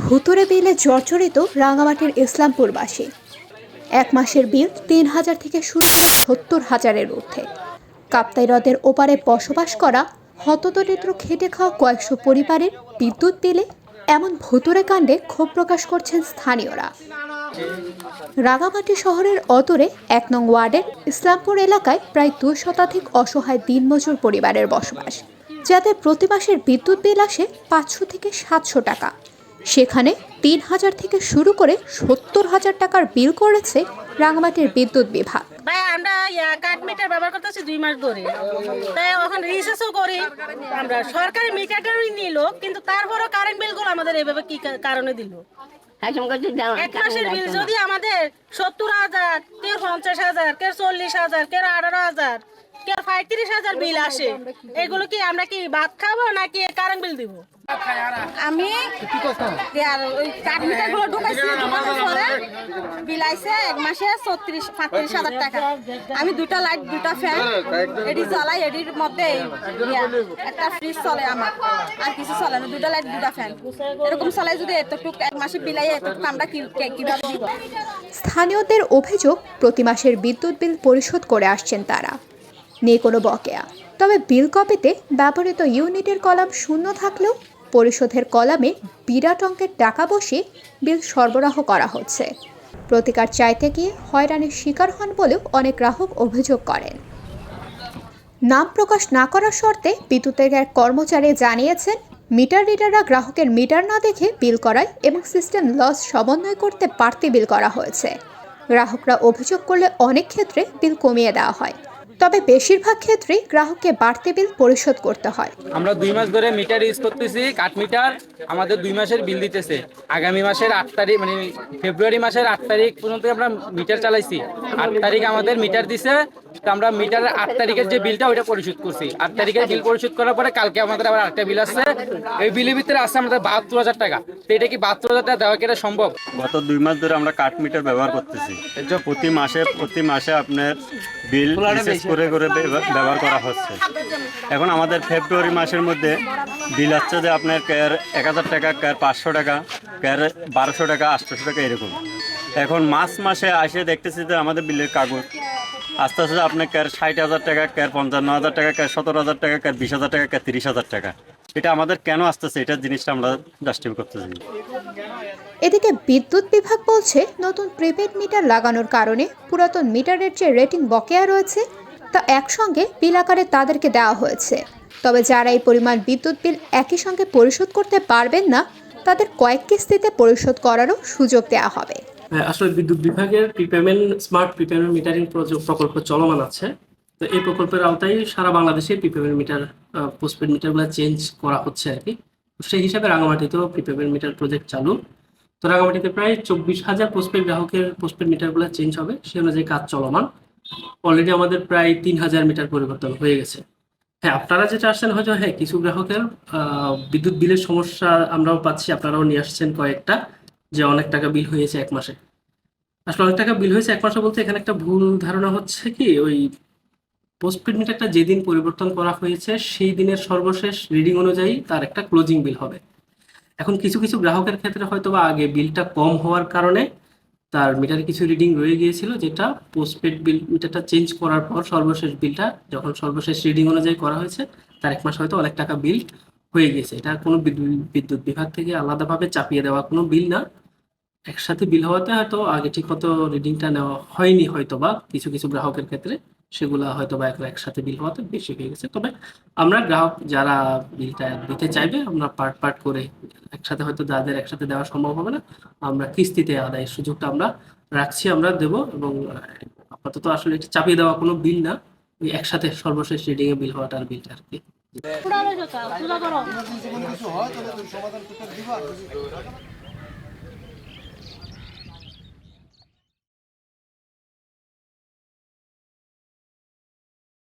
ভুতুরে বিলে জর্জরিত রাঙামাটির ইসলামপুরবাসী। এক মাসের বিল তিন হাজার থেকে শুরু করে সত্তর হাজারের ঊর্ধ্বে। কাপ্তাই হ্রদের ওপারে বসবাস করা হতদরিদ্র খেটে খাওয়া কয়েকশো পরিবারের বিদ্যুৎ বিলে এমন ভুতুরে কাণ্ডে ক্ষোভ প্রকাশ করছেন স্থানীয়রা। রাঙামাটি শহরের অদূরে এক নং ওয়ার্ডের ইসলামপুর এলাকায় প্রায় দুই শতাধিক অসহায় দিনমজুর পরিবারের বসবাস। যাদের প্রতি মাসের বিদ্যুৎ বিল আসে পাঁচশো থেকে সাতশো টাকা। সেখানে তিন হাজার থেকে শুরু করে সত্তর হাজার টাকার বিল করেছে রাঙামাটির বিদ্যুৎ বিভাগ। ভাই আমরা ইয়া কাঠ মিটার ব্যবহার করতেছি দুই মাস ধরে। তাই এখন রিসার্চও করি। আমরা সরকারি মিটারটাই নিল কিন্তু তারপরও কারেন্ট বিলগুলো আমাদের এভাবে কি কারণে দিল? এক মাসের বিল যদি আমাদের সত্তর হাজার কেউ পঞ্চাশ হাজার কেউ চল্লিশ হাজার কেউ আঠারো হাজার কেউ পঁয়ত্রিশ হাজার বিল আসে? এগুলো কি আমরা কি ভাত খাব নাকি কারেন্ট বিল দিব? আমি আর ওই কাঠ মিটারগুলো ঢুকাইছি ঢুকানোর পরে বিল আইছে এক মাসে ছত্রিশ সাতত্রিশ হাজার টাকা। আমি দুটা লাইট দুটা ফ্যান এডি জ্বালাই এডির মধ্যে একটা ফ্রিজ চলে আমার আর কিছু চলে না দুটা লাইট দুটা ফ্যান। এরকম চলাই যদি এতটুকু এক মাসে বিলাই এতটুকু আমরা কীভাবে দিব? স্থানীয়দের অভিযোগ প্রতি মাসের বিদ্যুৎ বিল পরিশোধ করে আসছেন তারা। নেই কোনো বকেয়া। তবে বিল কপিতে ব্যবহৃত ইউনিটের কলাম শূন্য থাকলেও পরিশোধের কলামে বিরাট অঙ্কের টাকা বসিয়ে বিল সরবরাহ করা হচ্ছে। প্রতিকার চাইতে গিয়ে হয়রানির শিকার হন বলেও অনেক গ্রাহক অভিযোগ করেন। নাম প্রকাশ না করার শর্তে বিদ্যুতের এক কর্মচারী জানিয়েছেন, মিটার রিডাররা গ্রাহকের মিটার না দেখে বিল করায় এবং সিস্টেম লস সমন্বয় করতে বাড়তি বিল করা হয়েছে। গ্রাহকরা অভিযোগ করলে অনেক ক্ষেত্রে বিল কমিয়ে দেওয়া হয়। তবে বেশিরভাগ ক্ষেত্রেই গ্রাহককে বাড়তি বিল পরিশোধ করতে হয়। আমরা দুই মাস ধরে মিটার ইউজ করতেছি, কাঠ মিটার। আমাদের দুই মাসের বিল দিতেছে। আগামী মাসের আট তারিখ মানে ফেব্রুয়ারি মাসের আট তারিখ পর্যন্ত আমরা মিটার চালাইছি। আট তারিখ আমাদের মিটার দিছে। আমরা মিটারের আট তারিখের যে বিলটা, ওইটা পরিশোধ করছি। আট তারিখের বিল পরিশোধ করার পরে কালকে আমাদের আবার আরেকটা বিল আসছে। এই বিলের ভিতরে আসছে আমাদের বাহাত্তর হাজার টাকা। তো এটা কি বাহাত্তর হাজার টাকা দেওয়া কি এটা সম্ভব? গত দুই মাস ধরে আমরা কাঠ মিটার ব্যবহার করতেছি। প্রতি মাসে প্রতি মাসে আপনার বিল করে করে ব্যবহার করা হচ্ছে। এখন আমাদের ফেব্রুয়ারি মাসের মধ্যে বিল আসছে যে আপনার ক্যার এক হাজার টাকা, ক্যার পাঁচশো টাকা, ক্যার বারোশো টাকা, আটশোশো টাকা এরকম। এখন মাস মাসে আসে দেখতেছি যে আমাদের বিলের কাগজ আস্তে আস্তে আপনার ক্যার ষাট হাজার টাকা ক্যার পঞ্চান্ন হাজার টাকা ক্যার সতেরো হাজার টাকা ক্যার বিশ হাজার টাকা ক্যার তিরিশ হাজার টাকা। এটা আমাদের কেন আসতেছে? এটা জিনিসটা আমরা জাস্টিফাই করতেছি। এদিকে বিদ্যুৎ বিভাগ বলছে, নতুন প্রিপেড মিটার লাগানোর কারণে পুরাতন মিটারের যে রেটিং বকেয়া রয়েছে, তা একসঙ্গে বিল আকারে তাদেরকে দেওয়া হয়েছে। তবে যারা এই পরিমাণ বিদ্যুৎ বিল একই সঙ্গে পরিশোধ করতে পারবেন না, তাদের কয়েক কিস্তিতে পরিশোধ করারও সুযোগ দেওয়া হবে। আসলে বিদ্যুৎ বিভাগের প্রিপেমেন্ট স্মার্ট প্রিপেমেন্ট মিটারিং প্রকল্প চলমান আছে। তো এই প্রকল্পের আওতায় সারা বাংলাদেশে প্রিপেমেন্ট মিটার পোস্টপেড মিটারগুলো চেঞ্জ করা হচ্ছে আর কি। সেই হিসাবে রাঙামাটিতেও প্রিপেমেন্ট মিটার প্রজেক্ট চালু। তো রাঙামাটিতে প্রায় চব্বিশ হাজার পোস্টপেড গ্রাহকের পোস্টপেড মিটারগুলো চেঞ্জ হবে সে অনুযায়ী কাজ চলমান। অলরেডি আমাদের প্রায় তিন হাজার মিটার পরিবর্তন হয়ে গেছে। হ্যাঁ আপনারা যেটা আসছেন হয়তো হ্যাঁ কিছু গ্রাহকের বিদ্যুৎ বিলের সমস্যা আমরাও পাচ্ছি, আপনারাও নিয়ে আসছেন কয়েকটা। যে অনেক টাকা বিল হয়েছে এক মাসে। আসলে অনেক টাকা বিল হয়েছে এক মাসে বলতে এখানে একটা ভুল ধারণা হচ্ছে কি, ওই পোস্টপেড মিটারটা যেদিন পরিবর্তন করা হয়েছে, সেই দিনের সর্বশেষ রিডিং অনুযায়ী তার একটা ক্লোজিং বিল হবে। এখন কিছু কিছু গ্রাহকের ক্ষেত্রে হয়তো বা আগে বিলটা কম হওয়ার কারণে তার মিটারে কিছু রিডিং রয়ে গিয়েছিল, যেটা পোস্টপেড বিল মিটারটা চেঞ্জ করার পর সর্বশেষ বিলটা যখন সর্বশেষ রিডিং অনুযায়ী করা হয়েছে, তার এক মাস হয়তো অনেক টাকা বিল হয়ে গেছে। এটা কোনো বিদ্যুৎ বিদ্যুৎ বিভাগ থেকে আলাদাভাবে চাপিয়ে দেওয়া কোনো বিল না। একসাথে বিল হওয়াতে হয়তো আগে ঠিক মতো রিডিংটা নেওয়া হয়নি হয়তো বা কিছু কিছু গ্রাহকের ক্ষেত্রে। সেগুলা হয়তো বা একসাথে বিল হওয়াতে বেশি হয়ে গেছে। তবে আমরা গ্রাহক যারা বিলটা দিতে চাইবে, আমরা পার্ট পার্ট করে একসাথে হয়তো যাদের একসাথে দেওয়া সম্ভব হবে না, আমরা কিস্তিতে আদায়ের সুযোগটা আমরা রাখছি, আমরা দেব এবং আপাতত আসলে এটা চাপিয়ে দেওয়া কোনো বিল না। একসাথে সর্বশেষ রিডিং এ বিল হওয়াটার বিলটা আর কি। খুড়া রয়েছে খুড়া করো